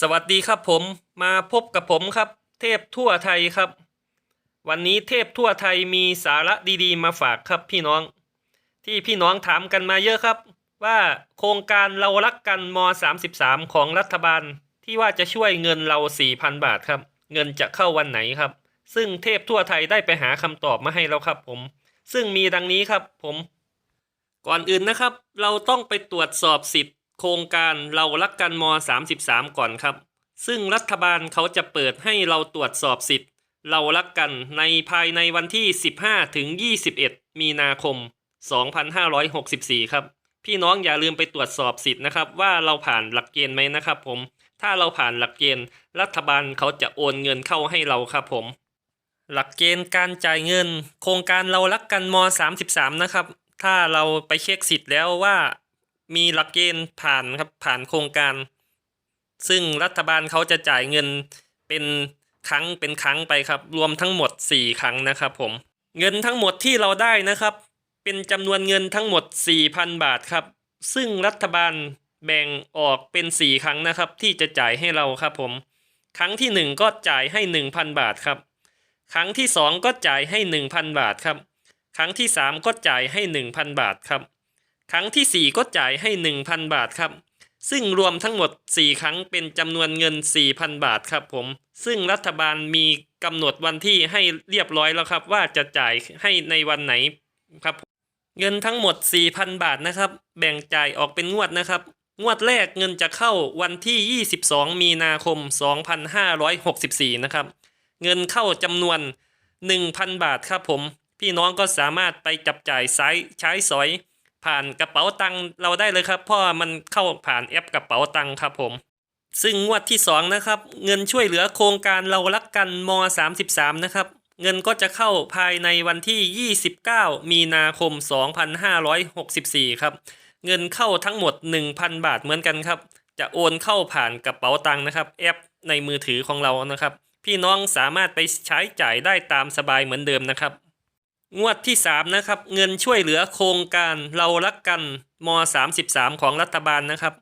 สวัสดีครับผมมาพบกับผมครับ เทพทั่วไทยครับ วันนี้เทพทั่วไทยมีสาระดีๆ มาฝากครับพี่น้อง ที่พี่น้องถามกันมาเยอะครับ ว่าโครงการเรารักกันม 33 ของรัฐบาล ที่ว่าจะช่วยเงินเรา 4,000 บาทครับ เงินจะเข้าวันไหนครับ ซึ่งเทพทั่วไทยได้ไปหาคำตอบมาให้แล้วครับผม ซึ่งมีดังนี้ครับผม ก่อนอื่นนะครับ เราต้องไปตรวจสอบสิทธิ โครงการเรารักกันม 33 ก่อนครับ ซึ่งรัฐบาลเขาจะเปิดให้เราตรวจสอบสิทธิ์ เรารักกันในภายในวันที่ 15 ถึง 21 มีนาคม 2564 ครับ พี่น้องอย่าลืมไปตรวจสอบสิทธิ์นะครับว่าเราผ่านหลักเกณฑ์ไหมนะครับผม ถ้าเราผ่านหลักเกณฑ์ รัฐบาลเขาจะโอนเงินเข้าให้เราครับผม หลักเกณฑ์การจ่ายเงิน โครงการเรารักกันม 33 นะครับ ถ้าเราไปเช็คสิทธิ์แล้วว่า มีหลักเกณฑ์ผ่านครับผ่านโครงการ ซึ่งรัฐบาลเขาจะจ่ายเงินเป็นครั้งเป็นครั้งไปครับ รวมทั้งหมด 4 ครั้งนะครับผม เงินทั้งหมดที่เราได้นะครับ เป็นจำนวนเงินทั้งหมด 4,000 บาทครับ ซึ่งรัฐบาลแบ่งออกเป็น 4 ครั้งนะครับ ที่จะจ่ายให้เราครับผม ครั้งที่ 1 ก็จ่ายให้ 1,000 บาทครับ ครั้งที่ 2 ก็จ่ายให้ 1,000 บาทครับ ครั้งที่ 3 ก็จ่ายให้ 1,000 บาทครับ ครั้งที่ 4 ก็จ่ายให้ 1,000 บาทครับ ซึ่งรวมทั้งหมด 4 ครั้งเป็นจำนวนเงิน 4,000 บาทครับผม ซึ่งรัฐบาลมีกำหนดวันที่ให้เรียบร้อยแล้วครับ ว่าจะจ่ายให้ในวันไหนครับ เงินทั้งหมด 4,000 บาทนะครับ แบ่งจ่ายออกเป็นงวดนะครับ งวดแรกเงินจะเข้าวันที่ 22 มีนาคม 2564 นะครับ เงินเข้าจำนวน 1,000 บาทครับผม พี่น้องก็สามารถไปจับจ่ายใช้ใช้สอย ผ่านกระเป๋าตังเราได้เลยครับ เพราะว่ามันเข้าผ่านแอปกระเป๋าตังค์ครับผม ซึ่งงวดที่ 2 นะครับ เงินช่วยเหลือโครงการเรารักกันม 33 นะครับเงินก็จะเข้าภายในวันที่ 29 มีนาคม 2564 ครับ เงินเข้าทั้งหมด 1,000 บาทเหมือนกันครับ จะโอนเข้าผ่านกระเป๋าตังค์นะครับ แอปในมือถือของเรานะครับ พี่น้องสามารถไปใช้จ่ายได้ตามสบายเหมือนเดิมนะครับ งวดที่ 3 นะครับ เงินช่วยเหลือโครงการเรารักกันม 33 ของรัฐบาลนะครับ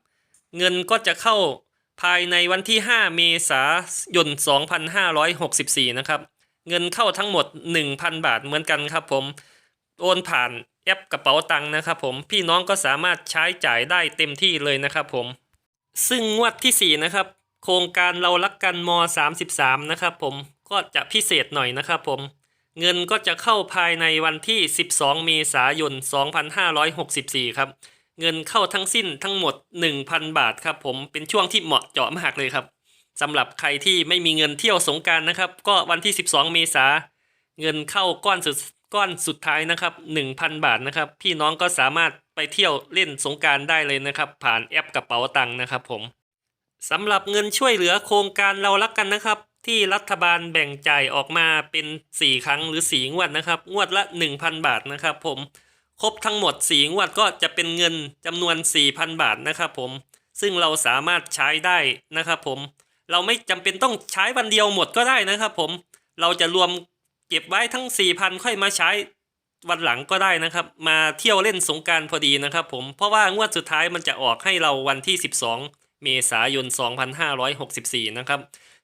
เงินก็จะเข้าภายในวันที่ 5 เมษายน 2564 นะครับ เงินเข้าทั้งหมด 1,000 บาทเหมือนกันครับผม โอนผ่านแอปกระเป๋าตังค์นะครับผม พี่น้องก็สามารถใช้จ่ายได้เต็มที่เลยนะครับผม ซึ่งงวดที่ 4 นะครับ โครงการเรารักกันม 33 นะครับผม ก็จะพิเศษหน่อยนะครับผม เงินก็จะเข้าภายในวันที่ 12 เมษายน 2564 ครับ เงินเข้าทั้งสิ้นทั้งหมด 1,000 บาทครับผม เป็นช่วงที่เหมาะเจาะมากเลยครับสำหรับใครที่ไม่มีเงินเที่ยวสงการนะครับ ก็วันที่ 12 เมษาเงินเข้าก้อนสุดก้อนสุดท้ายนะครับ 1,000 บาทนะครับ พี่น้องก็สามารถไปเที่ยวเล่นสงการได้เลยนะครับ ผ่านแอปกระเป๋าตังค์นะครับผมสำหรับเงินช่วยเหลือโครงการเรารักกันนะครับ ที่รัฐบาลแบ่งจ่ายออกมาเป็น 4 ครั้งหรือ 4 งวดนะครับ งวดละ 1,000 บาทนะครับผม ครบทั้งหมด 4 งวดก็จะเป็นเงินจำนวน 4,000 บาทนะครับผม ซึ่งเราสามารถใช้ได้นะครับผม เราไม่จำเป็นต้องใช้วันเดียวหมดก็ได้นะครับผม เราจะรวมเก็บไว้ทั้ง 4,000 ค่อยมาใช้วันหลังก็ได้นะครับ มาเที่ยวเล่นสงการพอดีนะครับผม เพราะว่างวดสุดท้ายมันจะออกให้เราวันที่ 12 เมษายน 2564 นะครับ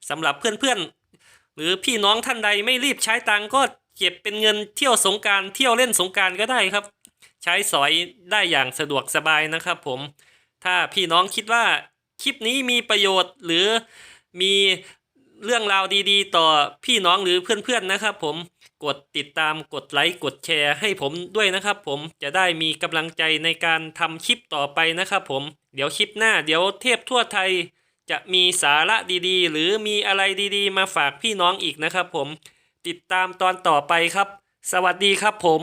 สำหรับเพื่อนๆ หรือพี่น้องท่านใดไม่รีบใช้ตังก็เก็บเป็นเงินเที่ยวสงการเที่ยวเล่นสงการก็ได้ครับ ใช้สอยได้อย่างสะดวกสบายนะครับผม ถ้าพี่น้องคิดว่าคลิปนี้มีประโยชน์หรือมีเรื่องราวดีๆ ต่อพี่น้องหรือเพื่อนๆนะครับ ผมกดติดตามกดไลค์กดแชร์ให้ผมด้วยนะครับ ผมจะได้มีกำลังใจในการทำคลิปต่อไปนะครับ ผมเดี๋ยวคลิปหน้า เดี๋ยวเทพทั่วไทย จะมีสาระดีๆ หรือมีอะไรดีๆ มาฝากพี่น้องอีกนะครับผม ติดตามตอนต่อไปครับ สวัสดีครับผม